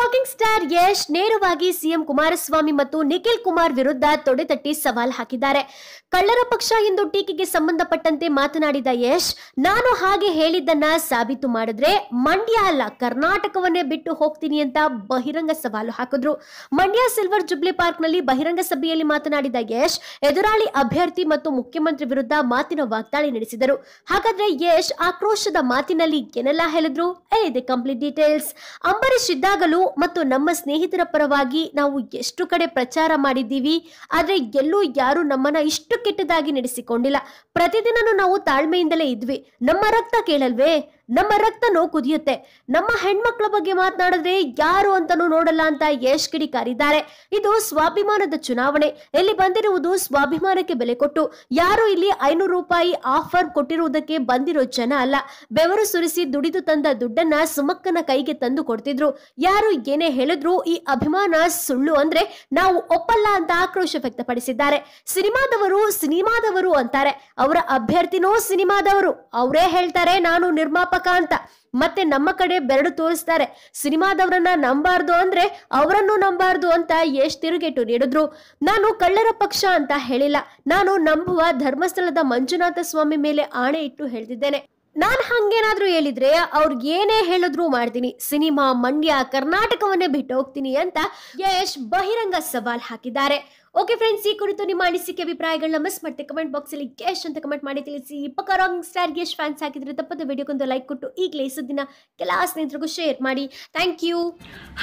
Rocking star Yash ನೇರವಾಗಿ CM Kumaraswamy ಮತ್ತು ನಿಖಿಲ್ ಕುಮಾರ್ ವಿರುದ್ಧ ತೊಡೆತಟ್ಟಿ ಸವಾಲ್ ಹಾಕಿದ್ದಾರೆ. ಕಳ್ಳರ ಪಕ್ಷ ಎಂದು ಟೀಕೆಗೆ ಸಂಬಂಧಪಟ್ಟಂತೆ ಮಾತನಾಡಿದ ಯಶ್, ನಾನು ಹಾಗೆ ಹೇಳಿದ್ದನ್ನ ಸಾಬೀತು ಮಾಡಿದ್ರೆ ಮಂಡ್ಯ ಅಲ್ಲ, ಕರ್ನಾಟಕವನ್ನೇ ಬಿಟ್ಟು ಹೋಗ್ತೀನಿ ಅಂತ ಬಹಿರಂಗ ಸವಾಲು ಹಾಕಿದ್ರು. ಮಂಡ್ಯ ಸಿಲ್ವರ್ ಜುಬ್ಲಿ ಪಾರ್ಕ್ನಲ್ಲಿ ಬಹಿರಂಗ ಸಭೆಯಲ್ಲಿ ಮಾತನಾಡಿದ ಯಶ್, ಎದುರಾಳಿ ಅಭ್ಯರ್ಥಿ ಮತ್ತು ಮುಖ್ಯಮಂತ್ರಿ ವಿರುದ್ಧ ಮಾತಿನ ವಾಗ್ದಾಳಿ ನಡೆಸಿದರು. ಹಾಗಾದ್ರೆ ಯಶ್ ಆಕ್ರೋಶದ ಮಾತಿನಲ್ಲಿ ಏನೆಲ್ಲ ಹೇಳಿದ್ರು? ಇದೆ ಕಂಪ್ಲೀಟ್ ಡೀಟೇಲ್ಸ್ ಅಂಬರೀಶ್ ಇದ್ದಾಗಲೂ ಮತ್ತು ನಮ್ಮ ಸ್ನೇಹಿತರ ಪರವಾಗಿ ನಾವು ಎಷ್ಟು ಕಡೆ ಪ್ರಚಾರ ಮಾಡಿದ್ದೀವಿ, ಆದರೆ ಎಲ್ಲೂ ಯಾರು ನಮ್ಮನ್ನ ಇಷ್ಟು ಕೆಟ್ಟದಾಗಿ ನಡೆಸಿಕೊಂಡಿಲ್ಲ. ಪ್ರತಿದಿನನೂ ನಾವು ತಾಳ್ಮೆಯಿಂದಲೇ ಇದ್ವಿ. ನಮ್ಮ ರಕ್ತ ಕೇಳಲ್ವೇ? ನಮ್ಮ ರಕ್ತನೂ ಕುದಿಯುತ್ತೆ. ನಮ್ಮ ಹೆಣ್ಮಕ್ಳ ಬಗ್ಗೆ ಮಾತನಾಡಿದ್ರೆ ಯಾರು ಅಂತಾನೂ ನೋಡಲ್ಲ ಅಂತ ಯಶ್ ಕಿಡಿಕಾರಿದ್ದಾರೆ ಇದು ಸ್ವಾಭಿಮಾನದ ಚುನಾವಣೆ. ಇಲ್ಲಿ ಬಂದಿರುವುದು ಸ್ವಾಭಿಮಾನಕ್ಕೆ ಬೆಲೆ ಕೊಟ್ಟು. ಯಾರು ಇಲ್ಲಿ ಐನೂರು ರೂಪಾಯಿ ಆಫರ್ ಕೊಟ್ಟಿರುವುದಕ್ಕೆ ಬಂದಿರೋ ಜನ ಅಲ್ಲ. ಬೆವರು ಸುರಿಸಿ ದುಡಿದು ತಂದ ದುಡ್ಡನ್ನ ಸುಮಕ್ಕನ ಕೈಗೆ ತಂದು ಕೊಡ್ತಿದ್ರು. ಯಾರು ಏನೇ ಹೇಳಿದ್ರು ಈ ಅಭಿಮಾನ ಸುಳ್ಳು ಅಂದ್ರೆ ನಾವು ಒಪ್ಪಲ್ಲ ಅಂತ ಆಕ್ರೋಶ ವ್ಯಕ್ತಪಡಿಸಿದ್ದಾರೆ. ಸಿನಿಮಾದವರು ಸಿನಿಮಾದವರು ಅಂತಾರೆ. ಅವರ ಅಭ್ಯರ್ಥಿನೂ ಸಿನಿಮಾದವರು. ಅವರೇ ಹೇಳ್ತಾರೆ, ನಾನು ನಿರ್ಮಾಪಕ ಅಂತ. ಮತ್ತೆ ನಮ್ಮ ಕಡೆ ಬೆರಡು ತೋರಿಸ್ತಾರೆ. ಸಿನಿಮಾದವರನ್ನ ನಂಬಾರ್ದು ಅಂದ್ರೆ ಅವರನ್ನು ನಂಬಾರ್ದು ಅಂತ ಎಷ್ಟು ತಿರುಗೇಟು ನೀಡಿದ್ರು. ನಾನು ಕಳ್ಳರ ಪಕ್ಷ ಅಂತ ಹೇಳಿಲ್ಲ. ನಾನು ನಂಬುವ ಧರ್ಮಸ್ಥಳದ ಮಂಜುನಾಥ ಸ್ವಾಮಿ ಮೇಲೆ ಆಣೆ ಇಟ್ಟು ಹೇಳ್ತಿದ್ದೇನೆ. ನಾನ್ ಹಂಗೇನಾದ್ರೂ ಹೇಳಿದ್ರೆ ಅವ್ರ್ ಏನೇ ಹೇಳಿದ್ರು ಮಾಡ್ತೀನಿ. ಸಿನಿಮಾ ಮಂಡ್ಯ ಕರ್ನಾಟಕವನ್ನೇ ಬಿಟ್ಟು ಹೋಗ್ತೀನಿ ಅಂತ ಯಶ್ ಬಹಿರಂಗ ಸವಾಲ್ ಹಾಕಿದ್ದಾರೆ. ಓಕೆ ಫ್ರೆಂಡ್ಸ್ ಈ ಕುರಿತು ನಿಮ್ಮ ಅನಿಸಿಕೆ, ಅಭಿಪ್ರಾಯಗಳನ್ನ ಮಿಸ್ ಮಾಡ್ತೀವಿ ಕಮೆಂಟ್ ಬಾಕ್ಸ್ ಅಲ್ಲಿ ಯಶ್ ಅಂತ ಕಮೆಂಟ್ ಮಾಡಿ ತಿಳಿಸಿ. ಪಕ್ಕ ರಾಂಗ್ ಸ್ಟಾರ್ ಗ್ಯಾಶ್ ಫ್ಯಾನ್ಸ್ ಹಾಕಿದ್ರೆ ತಪ್ಪದ ವಿಡಿಯೋಗೊಂದು ಲೈಕ್ ಕೊಟ್ಟು ಈಗಲೇ ಸುದ್ದಿನ ಕೆಲ ಸ್ನೇಹಿತರಿಗೂ ಶೇರ್ ಮಾಡಿ. ಥ್ಯಾಂಕ್ ಯು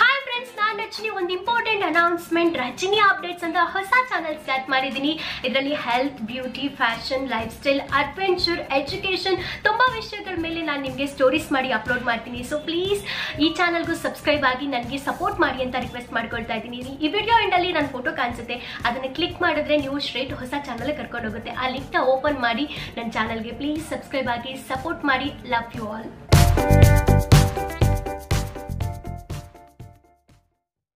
ಹಾಯ್ ಫ್ರೆಂಡ್ಸ್ ನಾನು ರಚನೆ ಒಂದು ಇಂಪಾರ್ಟೆಂಟ್ ಅನೌನ್ಸ್ಮೆಂಟ್ ರಚನಿ ಅಪ್ಡೇಟ್ಸ್ ಅಂತ ಹೊಸ ಚಾನಲ್ ಸ್ಟಾರ್ಟ್ ಮಾಡಿದ್ದೀನಿ. ಇದರಲ್ಲಿ health beauty fashion lifestyle adventure education ತುಂಬ ವಿಷಯಗಳ ಮೇಲೆ ನಾನು ನಿಮಗೆ ಸ್ಟೋರೀಸ್ ಮಾಡಿ ಅಪ್ಲೋಡ್ ಮಾಡ್ತೀನಿ. ಸೊ ಪ್ಲೀಸ್ ಈ ಚಾನಲ್ಗೂ ಸಬ್ಸ್ಕ್ರೈಬ್ ಆಗಿ ನನಗೆ ಸಪೋರ್ಟ್ ಮಾಡಿ ಅಂತ ರಿಕ್ವೆಸ್ಟ್ ಮಾಡ್ಕೊಳ್ತಾ ಇದ್ದೀನಿ. ಈ ವಿಡಿಯೋ ಎಂಡಲ್ಲಿ ನನ್ನ ಫೋಟೋ ಕಾಣಿಸುತ್ತೆ. ಅದನ್ನು ಕ್ಲಿಕ್ ಮಾಡಿದ್ರೆ ನೀವು ಸ್ಟ್ರೇಟ್ ಹೊಸ ಚಾನಲ್ ಕರ್ಕೊಂಡು ಹೋಗುತ್ತೆ. ಆ ಲಿಂಕ್ನ ಓಪನ್ ಮಾಡಿ ನನ್ನ ಚಾನಲ್ಗೆ ಪ್ಲೀಸ್ ಸಬ್ಸ್ಕ್ರೈಬ್ ಆಗಿ ಸಪೋರ್ಟ್ ಮಾಡಿ. Love you all